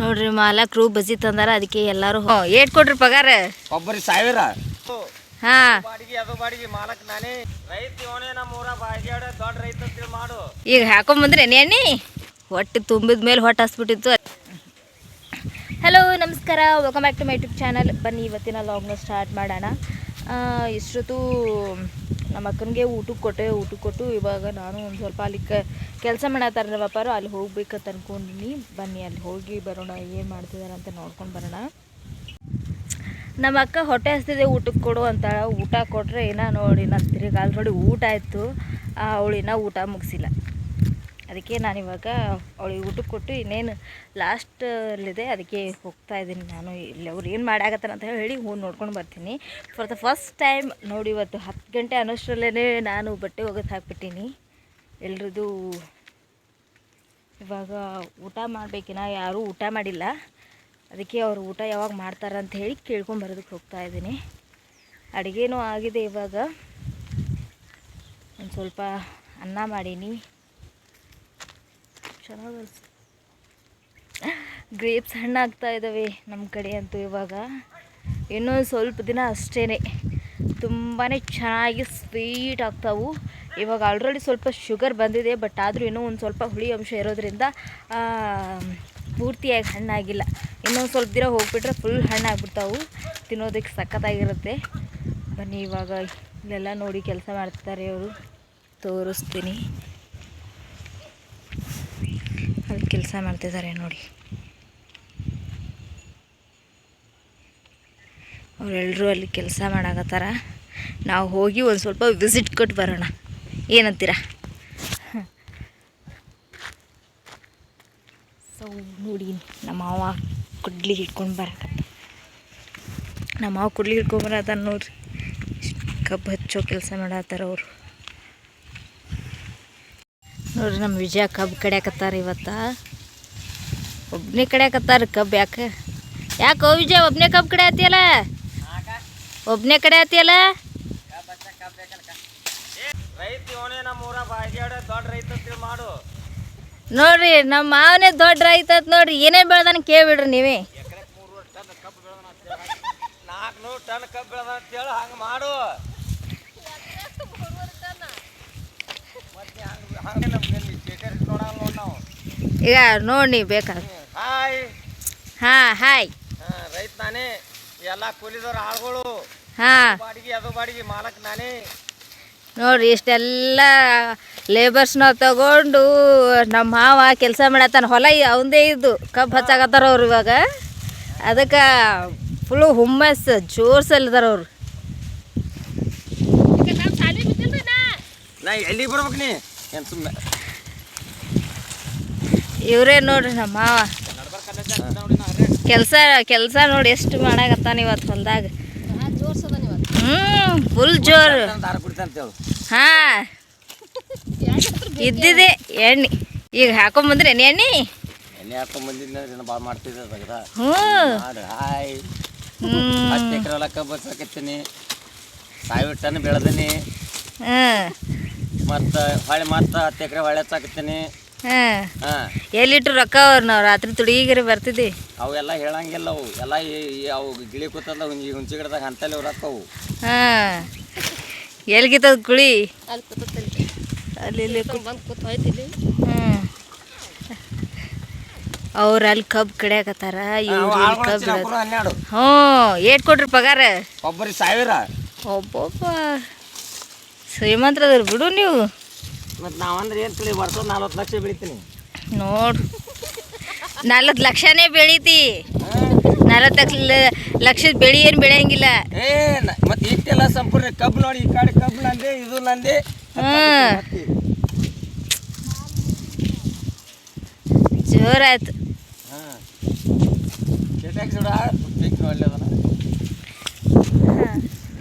ನೋಡ್ರಿ ಮಾಲಕ್ರು ಬಜಿ ತಂದಾರ ಅದಕ್ಕೆ ಎಲ್ಲಾರು ಏಟ್ ಕೊಡ್ರಿ ಪಗಾರ. ಒಬ್ಬರಿ ಸಾವಿರ. ಹಾ. ಬಾಡಿಗೆ ಅದು ಬಾಡಿಗೆ ಮಾಲಕ್ ನಾನೇ ರೈತ ಇವನೇ ನಮ್ಮ ಊರ ಬಾಡಿಗೆ ದೊಡ್ಡ ರೈತ ಅಂತೇಳಿ ಮಾಡು ಈಗ ಹಾಕೊಂಬಂದ್ರೆ ಎಣ್ಣೆ? ಹೊಟ್ಟೆ ತುಂಬಿದ ಮೇಲೆ ಹೊಟ್ಟೆ ಹಸ್ಬಿಟ್ಟಿತ್ತು. ಹಲೋ ನಮಸ್ಕಾರ. Welcome back to my YouTube channel ಬನ್ನಿ ಇವತ್ತಿನ ಲಾಗ್ನ ಸ್ಟಾರ್ಟ್ ಮಾಡೋಣ. ಇಷ್ಟೊತ್ತು ನಮ್ಮ ಅಕ್ಕನಿಗೆ ಊಟಕ್ಕೆ ಕೊಟ್ಟೆ, ಊಟಕ್ಕೆ ಕೊಟ್ಟು ಇವಾಗ ನಾನು ಒಂದು ಸ್ವಲ್ಪ ಅಲ್ಲಿ ಕೆಲಸ ಮಾಡತ್ತಾರ ನಮ್ಮ ಅಪ್ಪಾರು, ಅಲ್ಲಿ ಹೋಗ್ಬೇಕಂತ ಅಂದ್ಕೊಂಡಿನಿ ಬನ್ನಿ, ಅಲ್ಲಿ ಹೋಗಿ ಬರೋಣ, ಏನು ಮಾಡ್ತಿದ್ದಾರೆ ಅಂತ ನೋಡ್ಕೊಂಡು ಬರೋಣ. ನಮ್ಮ ಅಕ್ಕ ಹೊಟ್ಟೆ ಹಸ್ತಿದೆ, ಊಟಕ್ಕೆ ಕೊಡು ಅಂತ ಊಟ ಕೊಟ್ಟರೆ ಏನೋ ನೋಡಿ, ನಾನು ತಿರುಗಿ ಆಲ್ರೆಡಿ ಊಟ ಆಯಿತು. ಅವಳು ಇನ್ನೂ ಊಟ ಮುಗಿಸಿಲ್ಲ. ಅದಕ್ಕೆ ನಾನು ಇವಾಗ ಅವಳಿಗೆ ಊಟಕ್ಕೆ ಕೊಟ್ಟು ಇನ್ನೇನು ಲಾಸ್ಟಲ್ಲಿದೆ ಅದಕ್ಕೆ ಹೋಗ್ತಾ ಇದ್ದೀನಿ ನಾನು. ಇಲ್ಲಿ ಅವ್ರು ಏನು ಮಾಡಾಕತ್ತಾರ ಅಂತ ಹೇಳಿ ಹೂ ನೋಡ್ಕೊಂಡು ಬರ್ತೀನಿ. ಫಾರ್ ದ ಫಸ್ಟ್ ಟೈಮ್ ನೋಡಿ ಇವತ್ತು ಹತ್ತು ಗಂಟೆ ಅನ್ನೋಷ್ಟರಲ್ಲೇ ನಾನು ಬಟ್ಟೆ ಒಗೆದು ಹಾಕ್ಬಿಟ್ಟೀನಿ. ಎಲ್ರದ್ದು ಇವಾಗ ಊಟ ಮಾಡಬೇಕಿನ ಯಾರೂ ಊಟ ಮಾಡಿಲ್ಲ. ಅದಕ್ಕೆ ಅವರು ಊಟ ಯಾವಾಗ ಮಾಡ್ತಾರೆ ಅಂತ ಹೇಳಿ ಕೇಳ್ಕೊಂಡು ಬರೋದಕ್ಕೆ ಹೋಗ್ತಾ ಇದ್ದೀನಿ. ಅಡುಗೆನೂ ಆಗಿದೆ ಇವಾಗ. ಒಂದು ಸ್ವಲ್ಪ ಅನ್ನ ಮಾಡೀನಿ. ಚೆನ್ನಾಗಿ ಗ್ರೇಪ್ಸ್ ಹಣ್ಣಾಗ್ತಾ ಇದ್ದಾವೆ ನಮ್ಮ ಕಡೆ ಅಂತೂ ಇವಾಗ. ಇನ್ನೂ ಸ್ವಲ್ಪ ದಿನ ಅಷ್ಟೇ ತುಂಬಾ ಚೆನ್ನಾಗಿ ಸ್ವೀಟ್ ಆಗ್ತಾವು. ಇವಾಗ ಆಲ್ರೆಡಿ ಸ್ವಲ್ಪ ಶುಗರ್ ಬಂದಿದೆ ಬಟ್ ಆದರೂ ಇನ್ನೂ ಒಂದು ಸ್ವಲ್ಪ ಹುಳಿ ಅಂಶ ಇರೋದ್ರಿಂದ ಪೂರ್ತಿಯಾಗಿ ಹಣ್ಣಾಗಿಲ್ಲ. ಇನ್ನೊಂದು ಸ್ವಲ್ಪ ದಿನ ಹೋಗ್ಬಿಟ್ರೆ ಫುಲ್ ಹಣ್ಣಾಗ್ಬಿಡ್ತಾವು. ತಿನ್ನೋದಕ್ಕೆ ಸಖತ್ತಾಗಿರುತ್ತೆ. ಬನ್ನಿ ಇವಾಗ ಇಲ್ಲೆಲ್ಲ ನೋಡಿ ಕೆಲಸ ಮಾಡ್ತಾರೆ ಅವರು. ತೋರಿಸ್ತೀನಿ. ಕೆಲಸ ಮಾಡ್ತಿದ್ದಾರೆ ನೋಡಿ. ಅವರೆಲ್ಲರೂ ಅಲ್ಲಿ ಕೆಲಸ ಮಾಡಾಕತ್ತಾರ. ನಾವು ಹೋಗಿ ಒಂದು ಸ್ವಲ್ಪ ವಿಸಿಟ್ ಕೊಟ್ಟು ಬರೋಣ. ಏನಂತೀರ? ಸೊ ನೋಡಿ, ನಮ್ಮ ಮಾವ ಕುಡ್ಲಿ ಹಿಡ್ಕೊಂಡು ಬರಕತ್ತ ನಮ್ಮ ಮಾವ ಕುಡ್ಲಿ ಹಿಡ್ಕೊಂಡು ಬರತ್ತಾರ ನೋಡ್ರಿ. ಕಬ್ಬು ಹಚ್ಚೋ ಕೆಲಸ ಮಾಡತ್ತಾರ ಅವರು. ನೋಡ್ರಿ ನಮ್ಮ ವಿಜಯ ಕಬ್ಬು ಕಡ್ಯಾಕತ್ತಾರ ಇವತ್ತ. ಒಬ್ಬನೇ ಕಡ್ಯಾಕತ್ತಾರ ಕಬ್ಬು ಯಾಕೆ? ಯಾಕೋ ವಿಜಯ ಒಬ್ಬನೇ ಕಬ್ಬು ಒಬ್ಬನೇ ಕಡೆ ದೊಡ್ಡ ರೈತ ಅಂತೇಳಿ ಮಾಡು ನೋಡ್ರಿ, ನಮ್ಮ ಮಾವನೇ ದೊಡ್ಡ ರೈತ ನೋಡ್ರಿ, ಏನೇ ಬೆಳ್ದಾನ ಕೇಳ್ಬಿಡ್ರಿ ನೀವೇ. ಟನ್ ಕಬ್ಬು ಬೆಳೆದ ಮಾಡು ಮತ್ತೆ ಹಂಗೆ ಹಂಗೆ ನಮ್ಗೆ ಬೇಕರಿ ನೋಡಲ್ಲ ನೋಡಿ ನಾವು ಈಗ ನೋಡಿ ನೀ ಬೇಕಾದ್ರೆ. ಹಾಯ್. ಹಾಂ ಹಾಯ್. ಹಾಂ ರೈತ ನಾನೇ. ಎಲ್ಲ ಕೂಲಿದವ್ರ ಆಳುಗಳು. ಹಾಂ. ಬಾಡಿಗೆ ಅದು ಬಾಡಿಗೆ ಮಾಲಕ್ ನಾನೇ. ನೋಡ್ರಿ ಇಷ್ಟೆಲ್ಲ ಲೇಬರ್ಸ್ನ ತಗೊಂಡು ನಮ್ಮ ಮಾವ ಕೆಲಸ ಮಾಡತ್ತಾನ. ಹೊಲ ಅವಂದೇ ಇದ್ದು. ಕಬ್ಬು ಹಚ್ಚಾಕತ್ತಾರ ಅವ್ರು ಇವಾಗ. ಅದಕ್ಕೆ ಫುಲ್ಲು ಹುಮ್ಮಸ್ ಜೋರ್ಸಲ್ಲಿದಾರ ಅವ್ರು. ನಾ ಎಲ್ಲಿ ಬರ್ಬೇಕು ನೀ? ಏನು ಸುಮ್ಮನೆ ಇವರೇ ನೋಡ್ರಿ ನಮ್ಮ ಮಾವ. ಕೆಲಸ ಕೆಲಸ ನೋಡಿ ಎಷ್ಟು ಮಾಡಾಕತ್ತಾನ ಇವತ್ತು ಹೊಲ್ದಾಗ. ಹ್ಞೂ ಫುಲ್ ಜೋರು. ಹಾ. ಹಾಂ ಇದ್ದಿದೆ ಎಣ್ಣೆ. ಈಗ ಹಾಕೊಂಬಂದ್ರೆ ಎಣ್ಣೆ ಎಣ್ಣೆ? ಹಾಕೊಂಡ್ ಬಂದಿದ್ದ ಭಾಳ ಮಾಡ್ತಿದ್ದೆ ಹ್ಞೂ ಹಾಯ್. ಹತ್ತು ಎಕರೆ ಹೊಲ ಕಬ್ಬು ಸಾವಿರ ಟನ್ ಬೆಳೆದೀನಿ. ಹ್ಞೂ ಮತ್ತು ಹೊಳೆ ಮತ್ತೆ ಹತ್ತು ಎಕರೆ ಹೊಳೆ ಹಚ್ಚಾಕತ್ತೀನಿ. ಹಾಂ. ಹಾಂ. ಎಲ್ಲಿಟ್ರು ರೊಕ್ಕ ಅವ್ರು ನಾವು ರಾತ್ರಿ ತುಡಿಗಿರಿ ಬರ್ತಿದ್ದಿ? ಅವೆಲ್ಲ ಹೇಳಂಗಿಲ್ಲ ಅವು. ಎಲ್ಲ ಈ- ಈ ಅವು ಗಿಳಿ ಕೂತಂದ ಹುಂಜಿ ಹುಂಚಿ ಗಿಡದಾಗ ಅಂತಲ್ಲಿ ರೊಕ್ಕವು ಹಾಂ. ಎಲ್ಗಿತ್ತದ ಕುಳಿ? ಅಲ್ಲಿ ಇಲ್ಲಿ ಹ್ಞೂ ಅವ್ರು ಅಲ್ಲಿ ಕಬ್ಬು ಕಡಿಯಾಕತ್ತಾರ ಇವ್ರು ಇಲ್ಲಿ ಕಬ್ಬು ಬಿಡೋದು ಹನ್ನೆರಡು. ಹ್ಞೂ. ಏಟ್ ಕೊಟ್ರಿ ಪಗಾರ? ಒಬ್ಬರಿಗೆ ಸಾವಿರ. ಒಬ್ಬೊಬ್ಬ. ಶ್ರೀಮಂತರದ್ರ ಬಿಡು ನೀವು. ಮತ್ತು ನಾವಂದ್ರೆ ಏನು ತಿಳಿ ವರ್ಷ ನಲ್ವತ್ತು ಲಕ್ಷ ಬೆಳಿತೀನಿ. ನೋಡು. ನಲ್ವತ್ತು ಲಕ್ಷನೇ ಬೆಳೀತಿ. ನಲ್ವತ್ತು ಲಕ್ಷ ಲಕ್ಷದ ಬೆಳೆ ಏನು ಬೆಳೆಯಂಗಿಲ್ಲ. ಏ ಮತ್ತು ಇಟ್ಟೆಲ್ಲ ಸಂಪೂರ್ಣ ಕಬ್ಬು ನೋಡಿ ಈ ಕಡೆ ಕಬ್ಬು ನಂದೆ ಇದು ನಂದೆ. ಹ್ಮ್. ಜೋರಾಯ್ತು.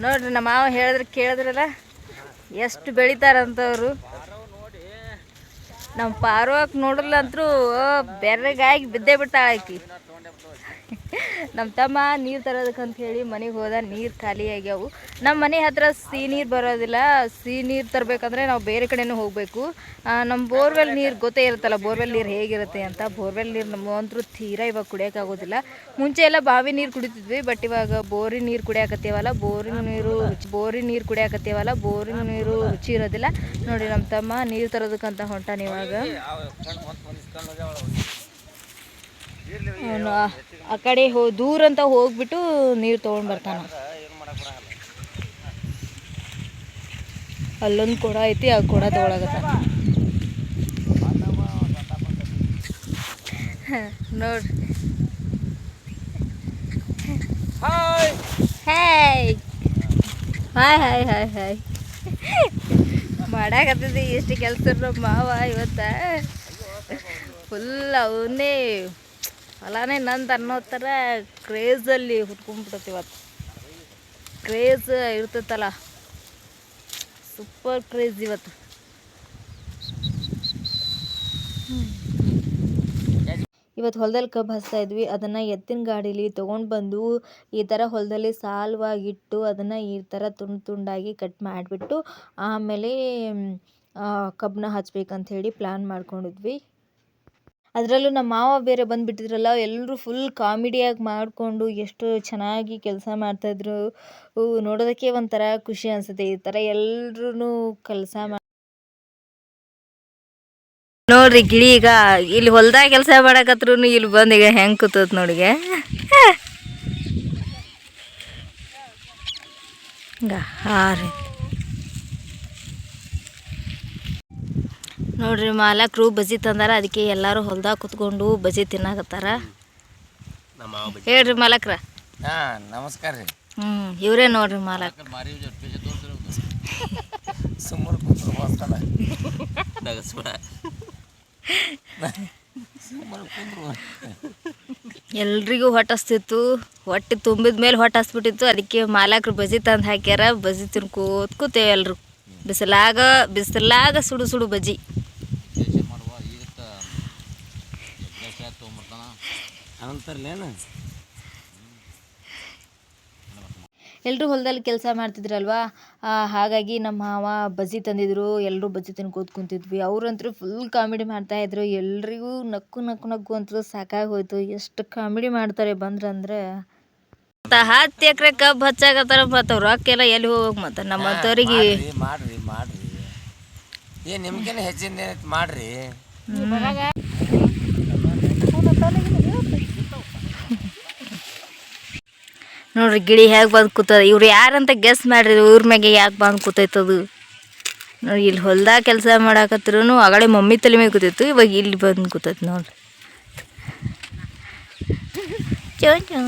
ನೋಡ್ರಿ ನಮ್ಮ ಮಾವ ಹೇಳಿದ್ರೆ ಕೇಳಿದ್ರಲ್ಲ? ಎಷ್ಟು ಬೆಳಿತಾರಂತವ್ರು. ನಮ್ಮ ಪಾರ್ವಾಕ್ ನೋಡಲ್ಲ ಅಂತರೂ ಬೆರ್ರಗಾಗಿ ಬಿದ್ದೇ ಬಿಟ್ಟಾಳ ಆಕಿ. ನಮ್ಮ ತಮ್ಮ ನೀರು ತರೋದಕ್ಕಂತ ಹೇಳಿ ಮನೆಗೆ ಹೋದ, ನೀರು ಖಾಲಿ ಆಗ್ಯಾವು. ನಮ್ಮ ಮನೆ ಹತ್ರ ಸಿಹಿ ನೀರು ಬರೋದಿಲ್ಲ ಸಿಹಿ ನೀರು ತರಬೇಕಂದ್ರೆ ನಾವು ಬೇರೆ ಕಡೆನೂ ಹೋಗಬೇಕು. ನಮ್ಮ ಬೋರ್ವೆಲ್ ನೀರು ಗೊತ್ತೇ ಇರುತ್ತಲ್ಲ, ಬೋರ್ವೆಲ್ ನೀರು ಹೇಗಿರುತ್ತೆ ಅಂತ. ಬೋರ್ವೆಲ್ ನೀರು ನಮಗಂತೂ ತೀರಾ ಇವಾಗ ಕುಡಿಯೋಕ್ಕಾಗೋದಿಲ್ಲ ಮುಂಚೆ ಎಲ್ಲ ಬಾವಿ ನೀರು ಕುಡಿತಿದ್ವಿ, ಬಟ್ ಇವಾಗ ಬೋರಿನ ನೀರು ಕುಡಿಯಾಕತ್ತೀವಲ್ಲ, ಬೋರಿನ ನೀರು ಬೋರಿನ ನೀರು ಕುಡಿಯಾಕತ್ತೀವಲ್ಲ, ಬೋರಿನ ನೀರು ರುಚಿ ಇರೋದಿಲ್ಲ. ನೋಡಿ ನಮ್ಮ ತಮ್ಮ ನೀರು ತರೋದಕ್ಕಂತ ಹೊಂಟಾನ ಇವಾಗ. ಆ ಕಡೆ ಹೋ ದೂರ ಅಂತ ಹೋಗ್ಬಿಟ್ಟು ನೀರು ತೊಗೊಂಡು ಬರ್ತಾನ. ಅಲ್ಲೊಂದು ಕೊಡ ಐತಿ ಆ ಕೊಡ ತೊಗೊಳಗತ್ತ ನೋಡ್ರಿ hi. Hi. Hi hi hi hi. ಮಾಡಾಕತ್ತಿದ್ದಿ ಎಷ್ಟು ಕೆಲಸ ಮಾವ ಇವತ್ತ. ಫುಲ್ ಅವನ್ನೇ ಹೊಲಾನೇ ನಂದು ಅನ್ನೋ ಥರ ಕ್ರೇಜಲ್ಲಿ ಹುಡ್ಕೊಂಡ್ಬಿಟ್ಟತಿ ಇವತ್ತು. ಕ್ರೇಜ್ ಇರ್ತೈತಲ್ಲ. ಸೂಪರ್ ಕ್ರೇಜ್ ಇವತ್ತು. ಇವತ್ತು ಹೊಲದಲ್ಲಿ ಕಬ್ಬು ಹಚ್ತಾ ಇದ್ವಿ. ಅದನ್ನು ಎತ್ತಿನ ಗಾಡೀಲಿ ತೊಗೊಂಡು ಬಂದು ಈ ಥರ ಹೊಲದಲ್ಲಿ ಸಾಲ್ವಾಗಿಟ್ಟು ಅದನ್ನು ಈ ಥರ ತುಂಡು ತುಂಡಾಗಿ ಕಟ್ ಮಾಡಿಬಿಟ್ಟು ಆಮೇಲೆ ಕಬ್ಬನ್ನ ಹಚ್ಬೇಕಂತ ಹೇಳಿ ಪ್ಲ್ಯಾನ್ ಮಾಡ್ಕೊಂಡಿದ್ವಿ. ಅದರಲ್ಲೂ ನಮ್ಮ ಮಾವ ಬೇರೆ ಬಂದುಬಿಟ್ಟಿದ್ರಲ್ಲ ಎಲ್ಲರೂ ಫುಲ್ ಕಾಮಿಡಿಯಾಗಿ ಮಾಡಿಕೊಂಡು ಎಷ್ಟು ಚೆನ್ನಾಗಿ ಕೆಲಸ ಮಾಡ್ತಾಯಿದ್ರು. ನೋಡೋದಕ್ಕೆ ಒಂಥರ ಖುಷಿ ಅನಿಸುತ್ತೆ, ಈ ಥರ ಎಲ್ಲರೂ ಕೆಲಸ ಮಾಡಿ ನೋಡ್ರಿ ಗಿಳಿ ಈಗ ಇಲ್ಲಿ ಹೊಲ್ದಾಗ ಕೆಲಸ ಮಾಡಕತ್ರು ಇಲ್ಲಿ ಬಂದು ಈಗ ಹೆಂಗೆ ಕೂತದ ನೋಡಿಗೆ ಹಾಂ ಹಾರಿ ನೋಡ್ರಿ ಮಾಲಕರು ಬಜಿ ತಂದಾರ ಅದಕ್ಕೆ ಎಲ್ಲರೂ ಹೊಲ್ದಾಗ ಕುತ್ಕೊಂಡು ಬಜಿ ತಿನ್ನಾಕತ್ತಾರ. ಹೇಳ್ರಿ ಮಾಲಕ್ರ. ನಮಸ್ಕಾರ ರೀ. ಹ್ಞೂ ಇವರೇ ನೋಡ್ರಿ ಮಾಲಕ್. ಎಲ್ರಿಗೂ ಹೊಟ್ಟಸ್ತಿತ್ತು ಹೊಟ್ಟೆ ತುಂಬಿದ ಮೇಲೆ ಹೊಟ್ಟೆ ಹಸ್ಬಿಟ್ಟಿತ್ತು. ಅದಕ್ಕೆ ಮಾಲಕ್ರು ಬಜಿ ತಂದು ಹಾಕ್ಯಾರ. ಬಜಿ ತಿನ್ಕೋತ ಕೂತೇವೆ ಎಲ್ರು. ಬಿಸಿಲಾಗ ಬಿಸಿಲಾಗ ಸುಡು ಸುಡು ಬಜಿ. ಅನಂತರ್ಲೇನು ಎಲ್ಲರೂ ಹೊಲದಲ್ಲಿ ಕೆಲಸ ಮಾಡ್ತಿದ್ರಲ್ವಾ? ಹಾಗಾಗಿ ನಮ್ಮ ಮಾವ ಬಜ್ಜಿ ತಂದಿದ್ರು ಎಲ್ಲರೂ ಬಜ್ಜಿ ತಿನ್ಕೋತ ಕುಂತಿದ್ವಿ. ಅವ್ರಂತೂ ಫುಲ್ ಕಾಮಿಡಿ ಮಾಡ್ತಾಯಿದ್ರು ಎಲ್ರಿಗೂ ನಕ್ಕು ನಕ್ಕು ನಕ್ಕು ಅಂತೂ ಸಾಕಾಗಿ ಹೋಯ್ತು. ಎಷ್ಟು ಕಾಮಿಡಿ ಮಾಡ್ತಾರೆ ಬಂದ್ರಂದ್ರೆ? ಹತ್ತು ಎಕರೆ ಕಬ್ಬು ಹಚ್ಚಾಕತ್ತಾರ ಮತ್ತು ರೊಕ್ಕ ಎಲ್ಲ ಎಲ್ಲಿ ಹೋಗ್ಬೇಕು ಮತ್ತು? ನಮ್ಮಂಥವ್ರಿಗೆ ಮಾಡ್ರಿ ಮಾಡ್ರಿ ಮಾಡ್ರಿ. ಏ ನಿಮ್ಗೇನು ಹೆಚ್ಚಿನ ಮಾಡ್ರಿ? ನೋಡ್ರಿ ಗಿಳಿ ಹೇಗೆ ಬಂದು ಕೂತದ. ಇವ್ರು ಯಾರಂತ ಗೆಸ್ ಮಾಡ್ರಿ, ಇವ್ರ ಮ್ಯಾಗೆ ಯಾಕೆ ಬಂದು ಕೂತೈತದು. ನೋಡಿ ಇಲ್ಲಿ ಹೊಲ್ದಾಗ ಕೆಲಸ ಮಾಡಾಕತ್ರೂ ಆಗಳೆ ಮಮ್ಮಿ ತಲೆ ಮೇಲೆ ಕೂತಿತ್ತು ಇವಾಗ ಇಲ್ಲಿ ಬಂದು ಕೂತೈತೆ ನೋಡ್ರಿ. ಚೋ ಚೋ